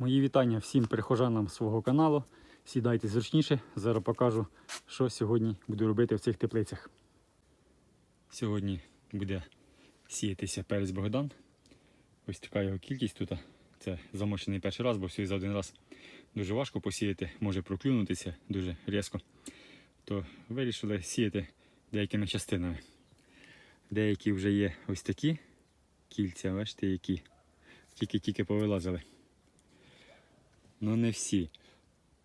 Мої вітання всім перехожанам свого каналу. Сідайте зручніше. Зараз покажу, що сьогодні буду робити в цих теплицях. Сьогодні буде сіятися перець Богдан. Ось така його кількість тут. Це замочений перший раз, бо все за один раз дуже важко посіяти, може проклюнутися дуже різко. То вирішили сіяти деякими частинами. Деякі вже є ось такі кільця, бачите, які тільки-тільки повилазили. Ну не всі.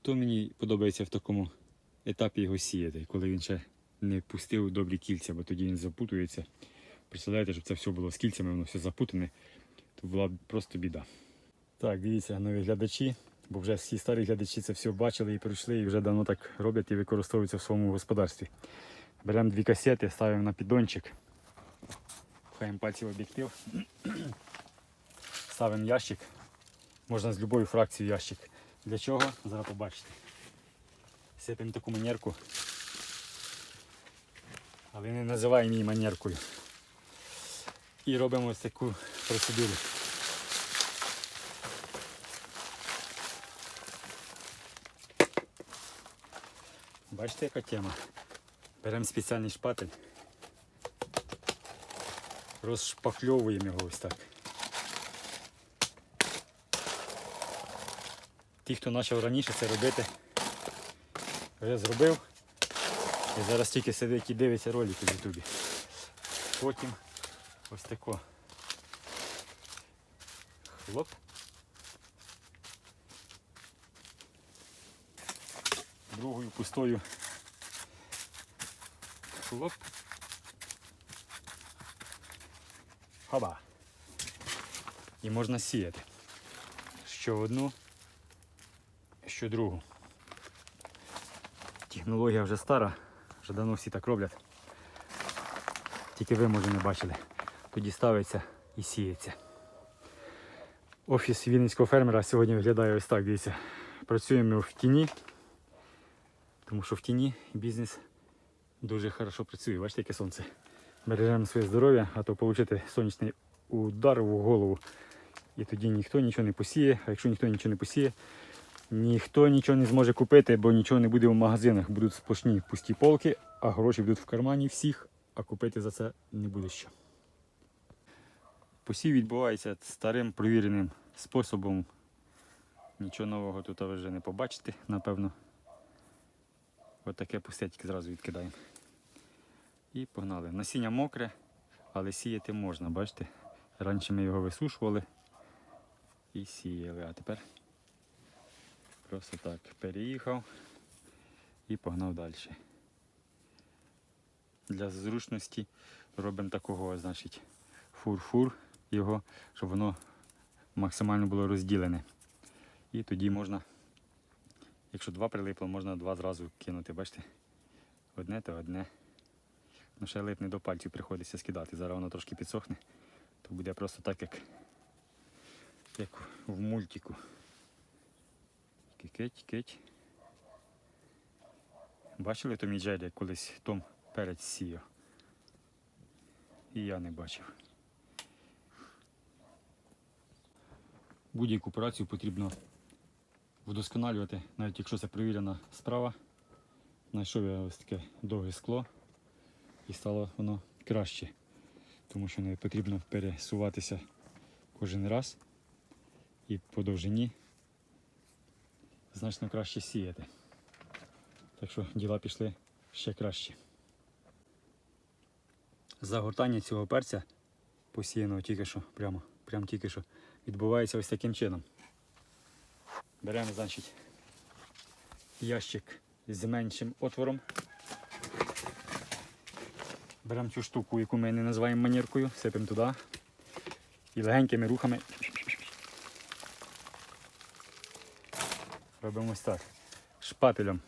То мені подобається в такому етапі його сіяти, коли він ще не пустив добрі кільця, бо тоді він запутується. Представляєте, щоб це все було з кільцями, воно все запутане, то була б просто біда. Так, дивіться, нові глядачі, бо вже всі старі глядачі це все бачили і пройшли, і вже давно так роблять і використовуються в своєму господарстві. Беремо дві касети, ставимо на піддончик, пхаємо пальці в об'єктив, ставимо ящик. Можна з будь-якою фракцією ящик. Для чого? Зараз побачите. Сипемо таку манерку. Але не називаємо її манеркою. І робимо ось таку процедуру. Бачите, яка тема? Беремо спеціальний шпатель, розшпакльовуємо його ось так. Ті, хто почав раніше це робити, вже зробив. І зараз тільки сидить і дивиться ролики в Ютубі. Потім ось тако. Хлоп. Другою пустою. Хлоп. Хаба. І можна сіяти. Що одну, що другу. Технологія вже стара, вже давно всі так роблять. Тільки ви, може, не бачили. Тоді ставиться і сіється. Офіс вінницького фермера сьогодні виглядає ось так, дивіться. Працюємо в тіні, тому що в тіні бізнес дуже хорошо працює. Бачите, яке сонце. Бережемо своє здоров'я, а то отримати сонячний удар в голову. І тоді ніхто нічого не посіє. А якщо ніхто нічого не посіє, ніхто нічого не зможе купити, бо нічого не буде в магазинах. Будуть сплошні пусті полки, а гроші будуть в кармані всіх, а купити за це не буде що. Посів відбувається старим провіреним способом. Нічого нового тут вже не побачите, напевно. Ось таке пустетьки зразу відкидаємо. І погнали. Насіння мокре, але сіяти можна, бачите? Раніше ми його висушували і сіяли, а тепер просто так переїхав і погнав далі. Для зручності робимо такого, значить, фур-фур його, щоб воно максимально було розділене. І тоді можна, якщо два прилипло, можна два зразу кинути, бачите? Одне то одне. Ну ще липне до пальців приходиться скидати. Зараз воно трошки підсохне, то буде просто так, як, як в мультику. Кикеть, кить. Бачили Томі Джері, як колись Том перець сіяв? І я не бачив. Будь-яку працю потрібно вдосконалювати, навіть якщо це перевірена справа. Знайшов я ось таке довге скло і стало воно краще, тому що не потрібно пересуватися кожен раз і по довжині значно краще сіяти. Так що діла пішли ще краще. Загортання цього перця посіяного тільки що, прямо, прямо тільки що, відбувається ось таким чином. Беремо, значить, ящик з меншим отвором. Беремо цю штуку, яку ми не називаємо маніркою, сипемо туди і легенькими рухами робимо ось так. Шпателем.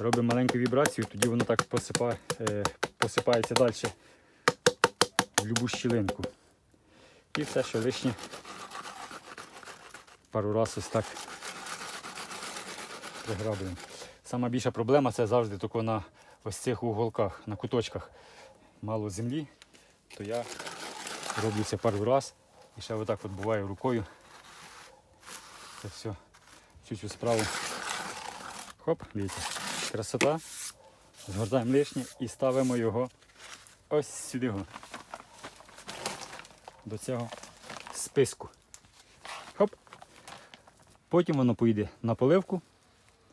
Робимо маленьку вібрацію, тоді воно так посипає, е, посипається далі в любу щілинку. І все, що лишнє пару разів ось так приграблюємо. Сама більша проблема це завжди тільки на ось цих уголках, на куточках. Мало землі, то я роблю це пару раз і ще отак от буває рукою Це все. Цю справу. Хоп, дивіться. Красота. Згортаємо лишнє і ставимо його ось сюди. До цього списку. Хоп. Потім воно поїде на поливку.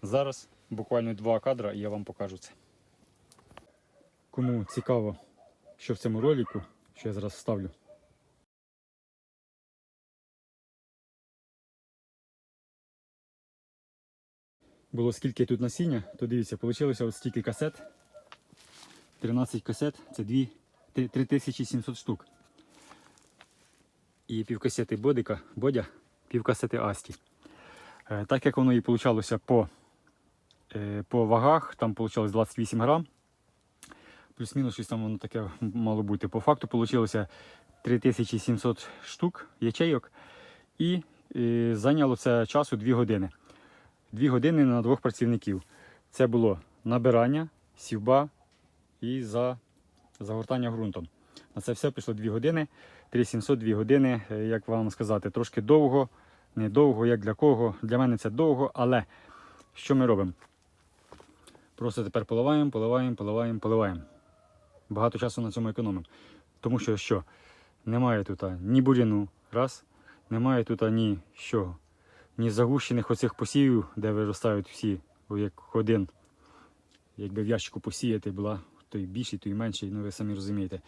Зараз буквально два кадра і я вам покажу це. Кому цікаво, що в цьому ролику, що я зараз вставлю. Було скільки тут насіння, то дивіться, вийшло стільки касет. 13 касет це 2, 3700 штук. І півкасети бодика, бодя, півкасети Асті. Е, Так як воно і вийшло по, е, по вагах, там вийшло 28 грам. Плюс-мінус щось там воно таке мало бути. По факту вийшло 3700 штук ячейок. І е, зайняло це часу 2 години. 2 години на двох працівників. Це було набирання, сівба і за, загортання ґрунтом. На це все пішло 2 години. 3700 2 години, е, як вам сказати, трошки довго, недовго, як для кого. Для мене це довго, але що ми робимо? Просто тепер поливаємо, поливаємо, поливаємо, поливаємо. Багато часу на цьому економимо. Тому що що? Немає тут ні буряну, раз, немає тут ні що, ні загущених оцих посівів, де виростають всі, як один. Якби в ящику посіяти була, той більший, той менший, ну ви самі розумієте.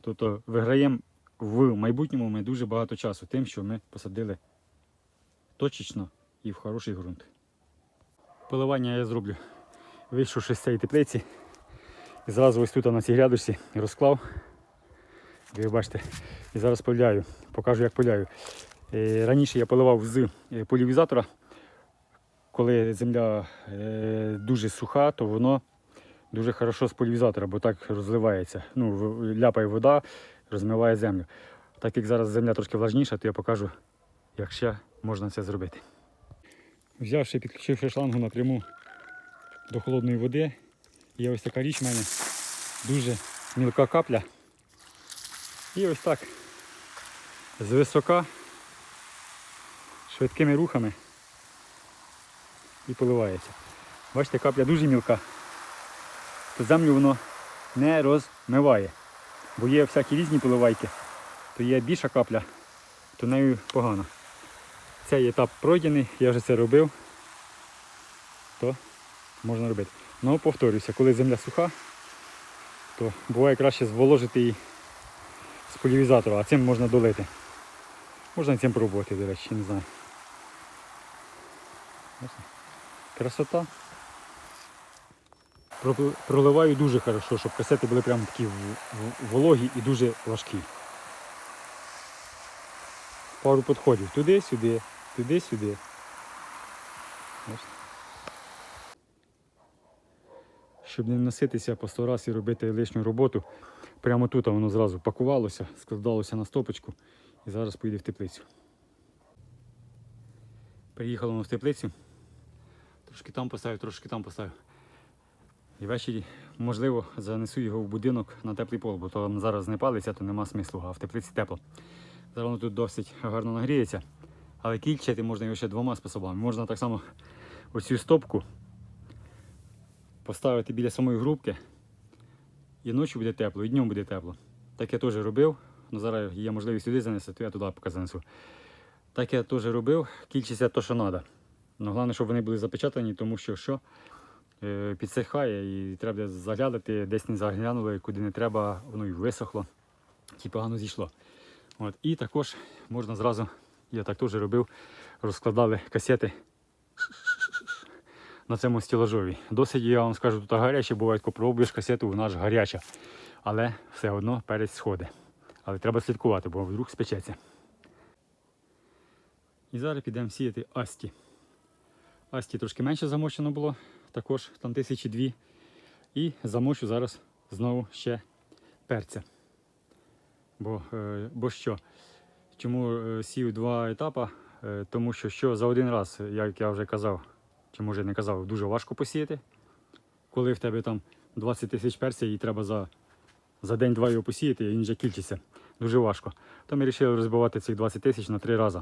Тобто виграємо в майбутньому ми дуже багато часу тим, що ми посадили точечно і в хороший ґрунт. Поливання я зроблю. Вийшовши з цієї теплиці, і зразу ось тут на цій грядочці розклав. Ви бачите, і зараз поляю, покажу, як поляю. Е, Раніше я поливав з е, полівізатора. Коли земля е, дуже суха, то воно дуже хорошо з полівізатора, бо так розливається. Ну, ляпає вода, розмиває землю. Так як зараз земля трошки влажніша, то я покажу, як ще можна це зробити. Взявши, підключивши шлангу напряму до холодної води, є ось така річ в мене, дуже мілка капля. І ось так з висока, швидкими рухами і поливається. Бачите, капля дуже мілка, то землю воно не розмиває. Бо є всякі різні поливайки, то є більша капля, то нею погано. Цей етап пройдений, я вже це робив, то можна робити. Ну, повторюся, коли земля суха, то буває краще зволожити її з полівізатора, а цим можна долити. Можна цим пробувати, до речі, не знаю. Красота. Проливаю дуже хорошо, щоб касети були прям такі вологі і дуже важкі. Пару підходів. Туди-сюди, туди-сюди. Щоб не носитися по сто раз і робити лишню роботу, прямо тут воно зразу пакувалося, складалося на стопочку і зараз поїде в теплицю. Приїхало воно в теплицю. Трошки там поставив, трошки там поставив. І ввечері, можливо, занесу його в будинок на теплий пол, бо то зараз не палиться, то нема смислу, а в теплиці тепло. Зараз воно тут досить гарно нагріється, але кільчити можна його ще двома способами. Можна так само оцю стопку поставити біля самої грубки, і ночі буде тепло, і днем буде тепло. Так я теж робив, але зараз є можливість сюди занести, то я туди поки занесу. Так я теж робив, кільчиться то, що треба. Ну, головне, щоб вони були запечатані, тому що що е, підсихає і треба заглядати, десь не заглянули, куди не треба, воно і висохло, і погано зійшло. От. І також можна зразу, я так теж робив, розкладали касети на цьому стілажові. Досить, я вам скажу, тут гаряче, буває, коли касету, вона ж гаряча. Але все одно перець сходить. Але треба слідкувати, бо вдруг спечеться. І зараз підемо сіяти Асті. Асті трошки менше замочено було, також там тисячі дві. І замочу зараз знову ще перця. Бо, е, бо що? Чому е, сів два етапи? Е, тому що, що за один раз, як я вже казав, чи може не казав, дуже важко посіяти. Коли в тебе там 20 тисяч перця і треба за, за день-два його посіяти, і він вже кільчиться. Дуже важко. То ми вирішили розбивати цих 20 тисяч на три рази.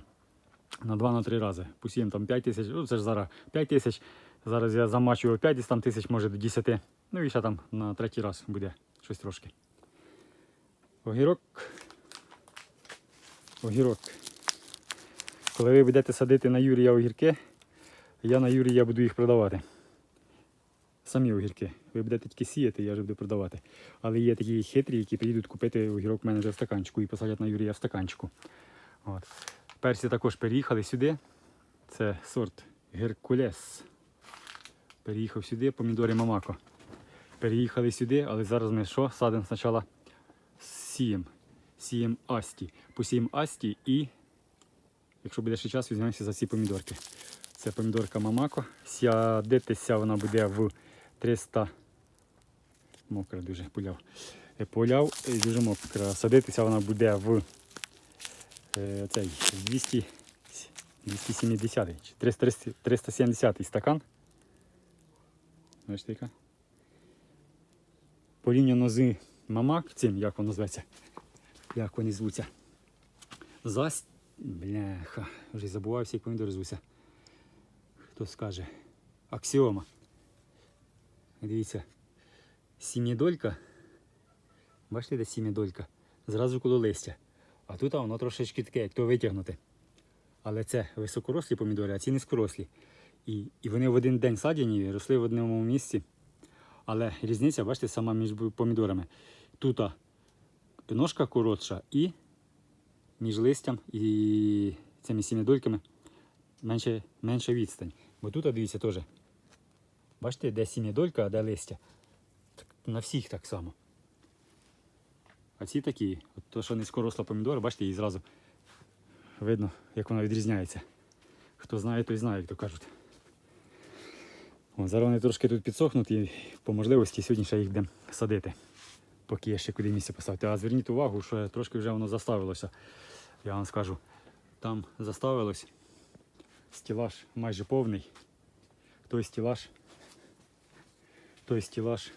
На 2-3 рази. Посіємо там 5 тисяч, ну це ж зараз 5 тисяч. Зараз я замачую 5 там тисяч, може до 10. Ну і ще там на третій раз буде щось трошки. Огірок. Огірок. Коли ви будете садити на Юрія огірки, я на Юрія буду їх продавати. Самі огірки. Ви будете тільки сіяти, я вже буду продавати. Але є такі хитрі, які приїдуть купити огірок в мене вже в стаканчику і посадять на Юрія в стаканчику. От. Персі також переїхали сюди. Це сорт Геркулес. Переїхав сюди, помідори Мамако. Переїхали сюди, але зараз ми що? Садимо спочатку сієм. Сієм Асті. Посіємо Асті і, якщо буде ще час, візьмемося за ці помідорки. Це помідорка Мамако. Сядитися вона буде в 300. Мокра дуже поляв. Е, Поляв і дуже мокра. Садитися вона буде в е, цей 200, 270 чи 300, 370 стакан. Бачите, яка? Порівняно з мамак, цим, як воно зветься, як вони звуться. Зась... Бляха, вже забувався, як помідори звуться. Хто скаже? Аксіома. Дивіться, сім'єдолька. Бачите, де сім'єдолька? Зразу коло листя. А тут воно трошечки таке, як то витягнути. Але це високорослі помідори, а ці низькорослі. І, і вони в один день садяні, росли в одному місці. Але різниця, бачите, сама між помідорами. Тут ножка коротша і між листям і цими сім'ядольками менше, менша відстань. Бо тут, дивіться, теж. Бачите, де сім'ядолька, а де листя. На всіх так само. А ці такі, от то, що низькоросла помідора, бачите, її зразу видно, як вона відрізняється. Хто знає, той знає, як то кажуть. Зараз вони трошки тут підсохнуть і по можливості сьогодні ще їх будемо садити, поки є ще куди місце поставити. А зверніть увагу, що трошки вже воно заставилося. Я вам скажу, там заставилось стілаж майже повний. Той стілаж, той стілаж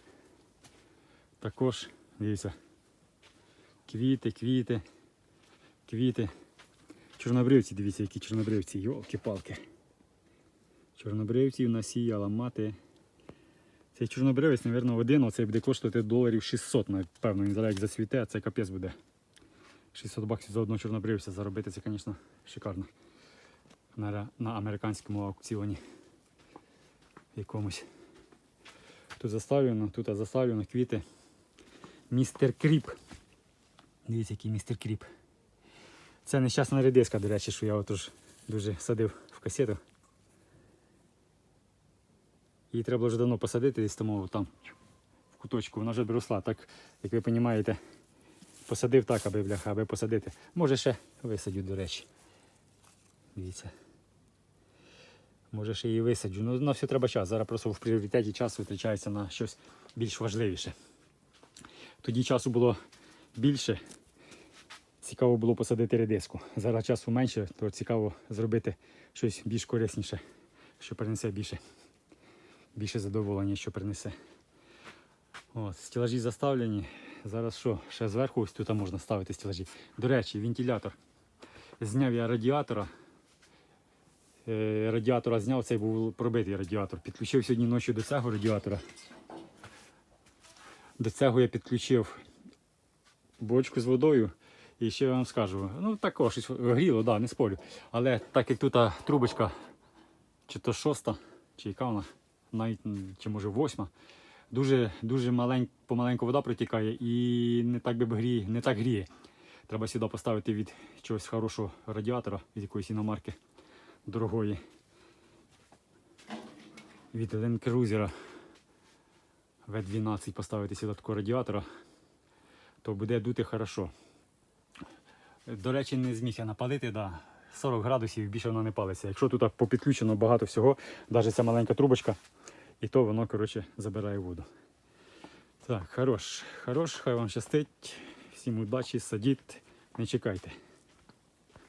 також, дивіться, квіти, квіти, квіти. Чорнобривці, дивіться, які чорнобривці, йолки-палки. Чорнобривців насіяла мати. Цей чорнобривець, мабуть, один, оцей буде коштувати доларів 600, напевно, він зараз як зацвіте, а це капець буде. 600 баксів за одного чорнобривця заробити, це, звісно, шикарно. На, на американському аукціоні якомусь. Тут заставлено, тут заставлено квіти. Містер Кріп. Дивіться, який містер Кріп. Це нещасна редиска, до речі, що я отож дуже садив в касету. Її треба було вже давно посадити десь тому там в куточку. Вона вже б. Так, як ви розумієте, посадив так, аби бляха, аби посадити. Може ще висадю, до речі. Дивіться. Може ще її висаджу. Ну на все треба час. Зараз просто в пріоритеті час витрачається на щось більш важливіше. Тоді часу було більше. Цікаво було посадити редиску. Зараз часу менше, то цікаво зробити щось більш корисніше, що принесе більше, більше задоволення, що принесе. От, стілажі заставлені. Зараз що? Ще зверху ось тут можна ставити стілажі. До речі, вентилятор. Зняв я радіатора. Е, Радіатора зняв, цей був пробитий радіатор. Підключив сьогодні ночі до цього радіатора. До цього я підключив бочку з водою. І ще я вам скажу, ну також гріло, да, не спорю. Але так як тут трубочка, чи то шоста, чи яка вона, навіть чи може восьма, дуже, дуже малень, помаленьку вода протікає і не так би гріє, не так гріє. Треба сюди поставити від чогось хорошого радіатора, від якоїсь іномарки дорогої. Від Cruiser V12 поставити сюди такого радіатора, то буде дути хорошо. До речі, не зміг я напалити, да. 40 градусів більше воно не палиться. Якщо тут попідключено багато всього, навіть ця маленька трубочка, і то воно коротше, забирає воду. Так, хорош, хорош, хай вам щастить. Всім удачі, садіть, не чекайте.